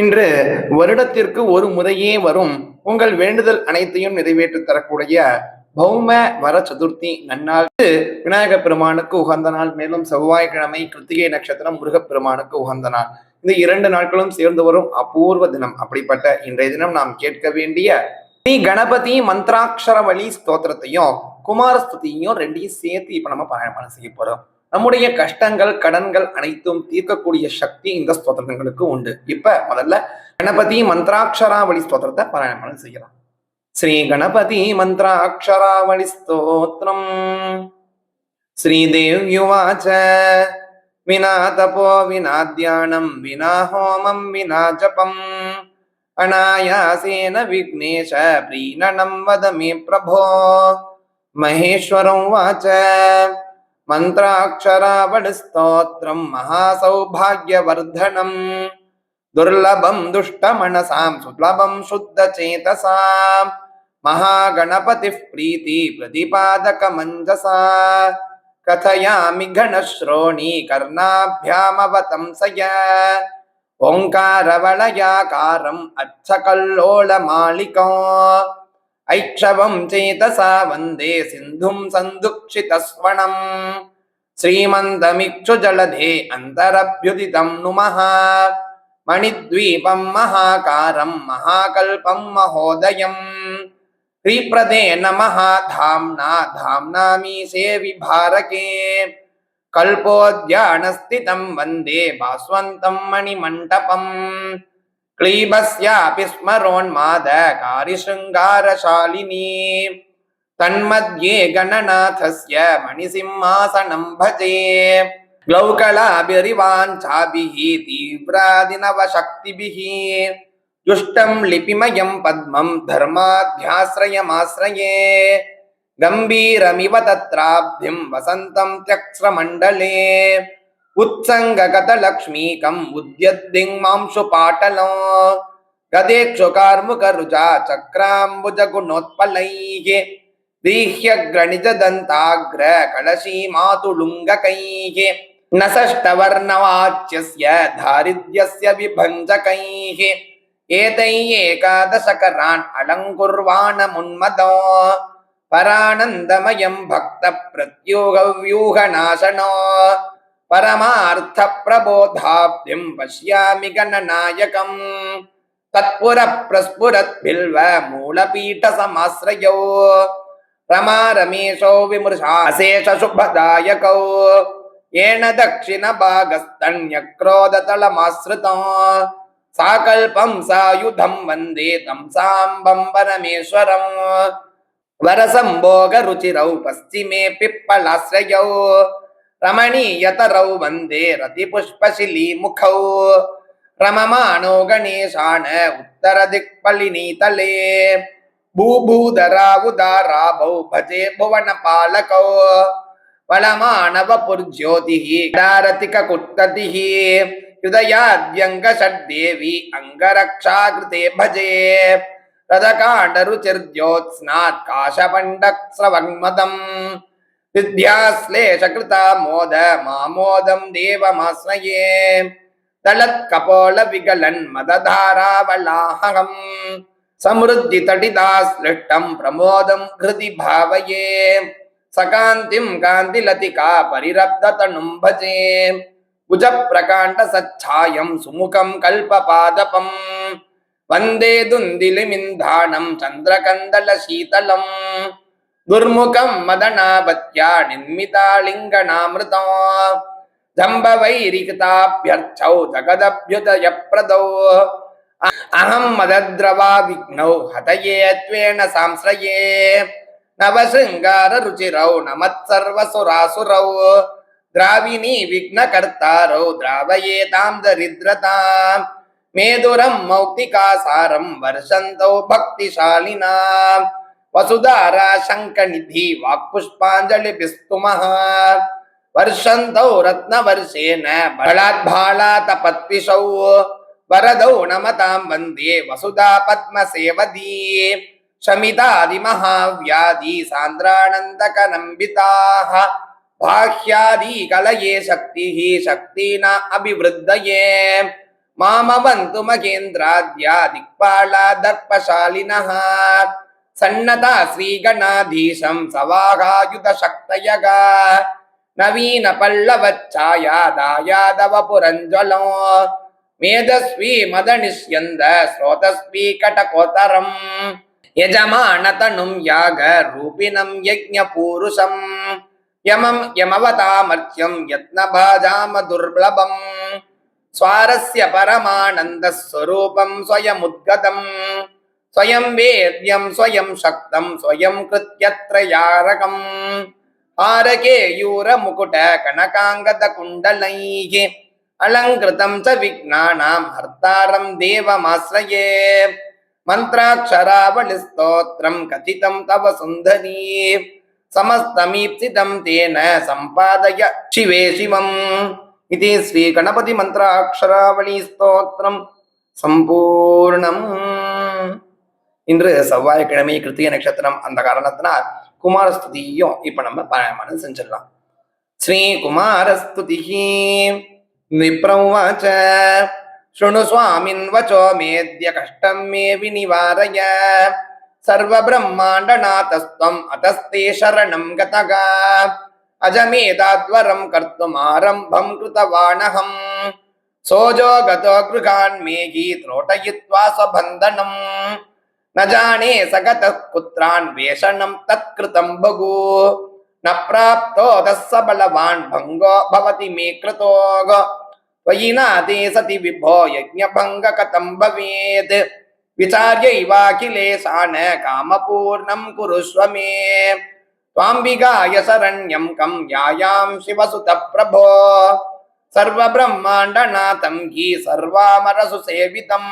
இன்று வருடத்திற்கு ஒரு முறையே வரும் உங்கள் வேண்டுதல் அனைத்தையும் நிறைவேற்றி தரக்கூடிய பௌம வர சதுர்த்தி நன்னாள். இது விநாயக பெருமானுக்கு உகந்த நாள். மேலும் செவ்வாய்க்கிழமை கிருத்திகை நட்சத்திரம் முருகப்பெருமானுக்கு உகந்த நாள். இந்த இரண்டு நாட்களும் சேர்ந்து வரும் அபூர்வ தினம். அப்படிப்பட்ட இன்றைய தினம் நாம் கேட்க வேண்டிய ஸ்ரீ கணபதி மந்திராட்சரவழி ஸ்தோத்திரத்தையும் குமாரஸ்துதியையும் ரெண்டையும் சேர்த்து இப்ப நம்ம பாராயணம் செய்ய போறோம். நம்முடைய கஷ்டங்கள் கடன்கள் அனைத்தும் தீர்க்கக்கூடிய சக்தி இந்த ஸ்தோத்திரங்களுக்கு உண்டு இப்ப முதல்ல கணபதி மந்த்ராட்சராவளி ஸ்தோத்திரத்தை பாராயணம் செய்யலாம் ஸ்ரீ கணபதி மந்த்ராட்சராவளி ஸ்தோத்திரம் ஸ்ரீதேவ்யுவாச்ச வினா தபோ வினா தியானம் வினா ஹோமம் வினா ஜபம் अनायासेन विघ्नेश प्रीणनं वद मे प्रभो महेश्वरं वाच మంత్రాక్షరావళిస్తోత్రం మహాసౌభాగ్యవర్ధనం. దుర్లభం దుష్టమనసాం సులభం శుద్ధచేతసాం. మహాగణపతి ప్రీతి ప్రతిపాదక మంజసా కథయామి గణశ్రోణి కర్ణాభ్యామవతంసయ. ఓంకారవళయాకారం అచ్చకల్లోళమాళికం ऐक्षवं चेतसा वन्दे सिन्धुं सन्दुक्षितस्वणम् श्रीमन्तमिक्षुजलधे अन्तरभ्युदितं नुमः मणिद्वीपं महाकारं महाकल्पं महोदयम् श्रीप्रदे नमः धाम्ना धाम्नामीशे विभारके कल्पोद्यानस्थितं वन्दे भास्वन्तं मणिमण्टपम् क्लीबस्यापि स्मरोन्मादकारिशृङ्गारशालिनी तन्मध्ये गणनाथस्य मणिसिंहासनं भजे ग्लौकलाभिरिवाञ्छाभिः तीव्रादिनवशक्तिभिः जुष्टं लिपिमयं पद्मं धर्माध्याश्रयमाश्रये गम्भीरमिव तत्राब्धिं वसन्तं त्यक्स्रमण्डले उत्सङ्गगतलक्ष्मीकम् उद्यद्दिङ्मांशुपाटलो गदेक्षुकार्मुकरुजा चक्राम्बुजगुणोत्पलैः दीह्यग्रणिजदन्ताग्र कलशीमातुलुङ्गकैः न षष्टवर्णवाच्यस्य दारिद्र्यस्य विभञ्जकैः एतैः एकादशकरान् अलङ्कुर्वाणमुन्मदो परानन्दमयं भक्तप्रत्योगव्यूहनाशनो பரமார்த்த பிரபோதாப்திம் பஷ்யாமி கணநாயகம் தத்புர பிரஸ்புரத் பில்வ மூலபீட்ட சமாசிரயோ ரமா ரமேஷோ விமர்சாசேஷ சுபதாயகோ ஏன தட்சிண பாகஸ்தன்யக்ரோததளமாசிரிதம் சாகல்பம் சாயுதம் வந்தே தம் சாம்பம் பரமேஸ்வரம். வரசம்போக ருச்சிரௌ பஸ்திமே பிப்பலாசிரயோ. ரமணீயதரௌ வந்தே ரதி புஷ்பசிலி முகௌ ரமமானோ கணேசான உத்தர திக்பலினி தலே பூபூதராவுதாராபௌ பஜே புவன பாலகௌ வளமானவ புர்ஜோதிஹி தாரதிக குத்ததிஹி ஹிருதயாத்யங்க ஷட்தேவி அங்கரக்ஷா கிருதே பஜே ரதகாண்டருச்சிர்ஜோத்ஸ்நாத் காஷபண்டக்ஸ்ரவன்மதம் विद्याश्लेषकृता मोद मामोदं देवमाश्रये दलत्कपोलविगलन् मदधारावलाहकम् समृद्धितटिदाश्लिष्टं प्रमोदं हृदि भावये सकान्तिं कान्तिलतिका परिरब्धतनुं भजे भुजप्रकाण्डसच्छायं सुमुखं कल्पपादपम् वन्दे दुन्दिलिमिन्धानं चन्द्रकन्दलशीतलम् துர்முகம் மதனாபத்யா நின்மிதாலிங்கனாமிருதோ ஜம்பவைரிகிதாபியர்ச்சௌ ஜகதபியுதய பிரதோ அகம் மதத்ரவா விக்னௌ ஹதயே த்வேன சாம்ஸ்ரயே. நவசிங்கார ருச்சிரௌ நமத் சர்வசுராசுரௌ திராவிணி விக்னகர்த்தாரௌ திராவயே தாம் தரித்ரதாம் மேதுரம் மௌக்திகாசாரம் வருஷந்தௌ பக்திசாலினாம் வசுதாரா சங்கநிதி வாக்குஷ்பாஞ்சலி பிஸ்துமஹா வருஷந்தௌ ரத்ன வருஷேன பலாத் பாலா தபத்விஷௌ வரதௌ நமதாம் வந்தே வசுதா பத்ம சேவதி சமிதாதி மகாவியாதி சாந்திரானந்தக நம்பிதாக பாஹ்யாதி கலயே சக்தி சக்தினா அபிவிருத்தயே மாமவந்து மகேந்திராத்யா திக்பாலா தர்பசாலினா ಸನ್ನತ ಶ್ರೀಗಣಾಧೀಶಂ ಸವಾಗಾಯುಧ ಶಕ್ತಯಗ ನವೀನ ಪಲ್ಲವಚ್ಛಾಯಾದಾಯಾದವ ಪುರಂಜಲೋ ಮೇಧಸ್ವಿ ಮದನಿಷ್ಯಂದ ಸ್ರೋತಸ್ವಿ ಕಟಕೋತರಂ ಯಜಮಾನತನುಂ ಯಾಗ ರೂಪಿಣಂ ಯಜ್ಞ ಪೂರುಷಂ ಯಮಂ ಯಮವತಾಮರ್ತ್ಯಂ ಯತ್ನ ಭಾಜಾಮ ದುರ್ಲಭಂ ಸ್ವಾರಸ್ಯ ಪರಮಾನಂದ ಸ್ವರೂಪಂ ಸ್ವಯಮುದ್ಗತಂ स्वयं वेद्यं स्वयं शक्तं स्वयं कृत्यत्र यारकम् हारकेयूरमुकुट कनकाङ्गदकुण्डलैः अलङ्कृतं च विघ्नानां हर्तारं देवमाश्रये मन्त्राक्षरावलिस्तोत्रं कथितं तव सुन्दरी समस्तमीप्सितं तेन सम्पादय शिवे शिवम् इति श्रीगणपतिमन्त्राक्षरावलीस्तोत्रं सम्पूर्णम् இன்று செவ்வாய்க்கிழமை கிருத்திய நட்சத்திரம் அந்த காரணத்தினால் குமாரஸ்துதியும் இப்ப நம்ம பாராயணம் செஞ்சிடலாம். ஸ்ரீ குமாரஸ்துதி விப்ரவாச்ச சுணு சுவாமின் வச்சோ மேத்ய கஷ்டம் மே விநிவாரய. சர்வ பிரம்மாண்டநாதஸ்தம் அதஸ்தே சரணம் கதகா. அஜமேதாத்வரம் கர்த்தும் ஆரம்பம் கிருத்தவானகம். சோஜோ கதோ கிருகான் மேகி திரோட்டயித்வா சபந்தனம் स गतः पुत्रान् वेषणं तत्कृतं बहु न प्राप्तो तस्य बलवान् भङ्गो भवति मे कृतो त्वयि नाते सति विभो यज्ञभङ्ग कथं भवेत् विचार्यैवाखिलेशान कामपूर्णं कुरुष्व मे त्वाम्बिकाय शरण्यं कं यायां शिवसुतः प्रभो सर्वब्रह्माण्डनाथं हि सर्वामरसु सेवितम्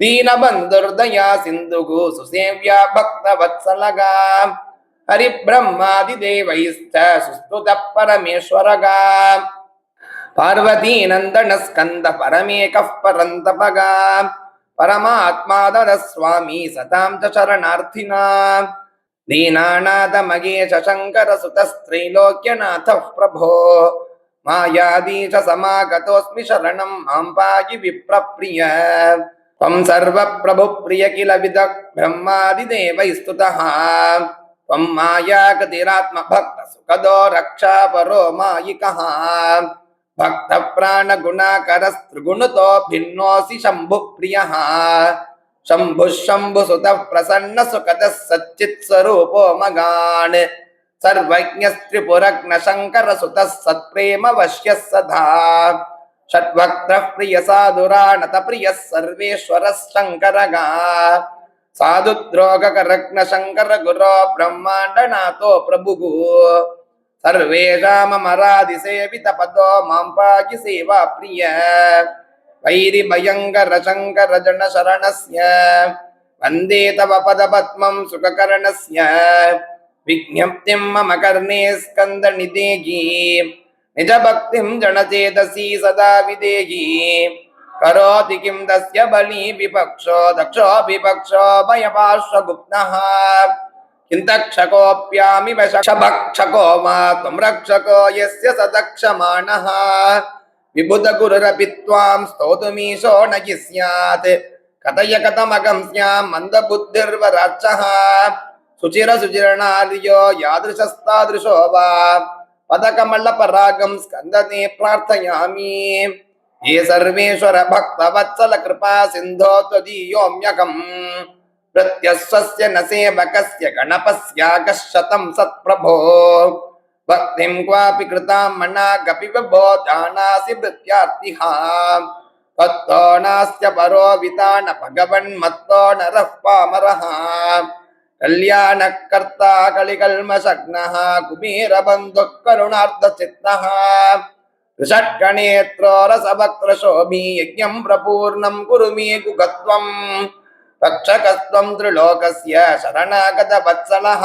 दीनबन्धुर्दया सिन्धुः सुसेव्या भक्तवत्सलगा हरिब्रह्मादिदेवैश्च सुस्तुतः परमेश्वरगा पार्वतीनन्दनस्कन्द परमेकः परन्तपगा परमात्मा स्वामी सतां च शरणार्थिना दीनानाथमगेश शङ्करसुतस्त्रैलोक्यनाथः प्रभो मायादीश समागतोऽस्मि शरणं मां पाहि विप्रप्रिय త్వం సర్వప్రభుప్రియ కిల విద బ్రహ్మాదిదేవైస్తుత. త్వం మాయాగతిరాత్మ భక్త సుఖదో రక్షాపరో మాయిక. భక్త ప్రాణ గుణాకరస్త్రిగుణతో భిన్నోసి శంభు ప్రియ శంభు శంభు సుత ప్రసన్న సుఖద సచ్చిత్ స్వరూపో మగాన్. సర్వజ్ఞస్త్రిపురగ్న శంకర సుత సత్ప్రేమ వశ్య సదా. प्रिय साधुराणत प्रियः सर्वेश्वरः शङ्करगा साधुद्रोगकरग्न शङ्कर गुरो ब्रह्माण्डनाथो प्रभुः सर्वेषामरादिसेवितपदो मां पाहि सेवा प्रिय वैरिभयङ्कर शङ्कर जन शरणस्य वन्दे तव पदपद्मं सुखकर्णस्य विज्ञप्तिं मम कर्णे स्कन्दनिदेही निजभक्तिं जनचेतसि सदा विदेही। करोति किं तस्य बली विपक्षो, दक्षो विपक्षो भयपार्श्वगुप्तः किन्तक्षकोऽप्यामि वशभक्षको वा त्वं रक्षको यस्य स दक्षमाणः विबुधगुरुरपि त्वां स्तोतुमीशो न हि स्यात्। कथय कथमगं स्यां मन्दबुद्धिर्वराक्षः सुचिरसुचिरणार्यो यादृशस्तादृशो वा। పదకమళపరాగం స్కందనే ప్రార్థయామి ఏ సర్వేశ్వర భక్త వత్సల కృపా సింధో త్వదీయోమ్యకం ప్రత్యస్వస్య న సేవకస్య గణపస్యాగశతం సత్ప్రభో భక్తిం క్వాపి కృతాం మనా గపి విభో జానాసి భృత్యార్థిహ తత్తో నాస్య పరో వితాన భగవన్మత్తో నరః పామరః कल्याणकर्ता कलिकल्मसग्नः कुबीरबन्धुः करुणार्धसिद्धः ऋषट्कणेत्रो रसभक्त्रशोभि यज्ञम् प्रपूर्णम् कुरु मे कुकत्वम् रक्षकस्त्वम् त्रिलोकस्य शरणागतवत्सलः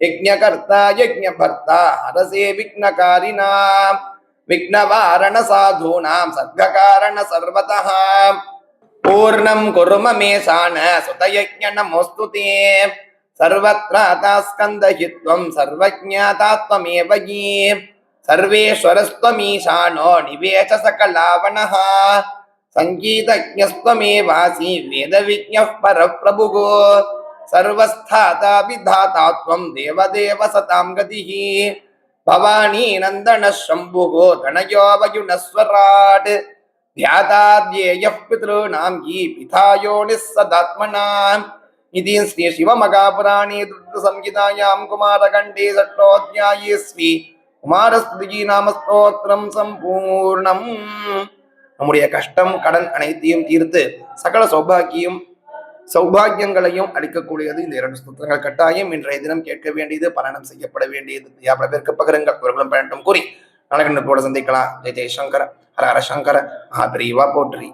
यज्ञकर्ता यज्ञभर्ता हरसे विघ्नकारिणाम् विघ्नवारणसाधूनाम् सर्गकारण सर्वतः பூர்ணம் குருமமேசான சுதயஜனமோஸ்துதே சர்வத்ராதாஸ்கந்தஹித்வம் சர்வஜாதாத்வமேவகீ சர்வேஸ்வரஸ்வமீசானோ நிவேச சகலாவணா சங்கீதஜஸ்வமேவாசி வேதவிஜ்ஞ பரப்பிரபுகோ சர்வஸ்தாதாபிதாதாத்வம் தேவதேவ சதாம் கதிஹி பவானி நந்தன சம்புகோ தனயோபயுனஸ்வராட் தியாதாத்யேய ஈ பிதாயோனி சதாத்மனாம் இது ஸ்ரீ சிவமகாபுராணே துர்து சம்ஹிதாயாம் குமாரகண்டே சட்டோத்யாயே ஸ்ரீ குமாரஸ்துதி நாமஸ்தோத்திரம் சம்பூர்ணம் நம்முடைய கஷ்டம் கடன் அனைத்தையும் தீர்த்து சகல சௌபாகியம் சௌபாகியங்களையும் அளிக்கக்கூடியது இந்த இரண்டு ஸ்தோத்திரங்கள். கட்டாயம் இன்றைய தினம் கேட்க வேண்டியது பலனம் செய்யப்பட வேண்டியது. யாபரவிற்கு பகிரங்கள். அவர்களும் பயணம் கூறி நாளைக்கு போட சந்திக்கலாம். ஜெய் ஜெய் சங்கர ஹர ஹர சங்கர மகாபிரிவா போற்றி.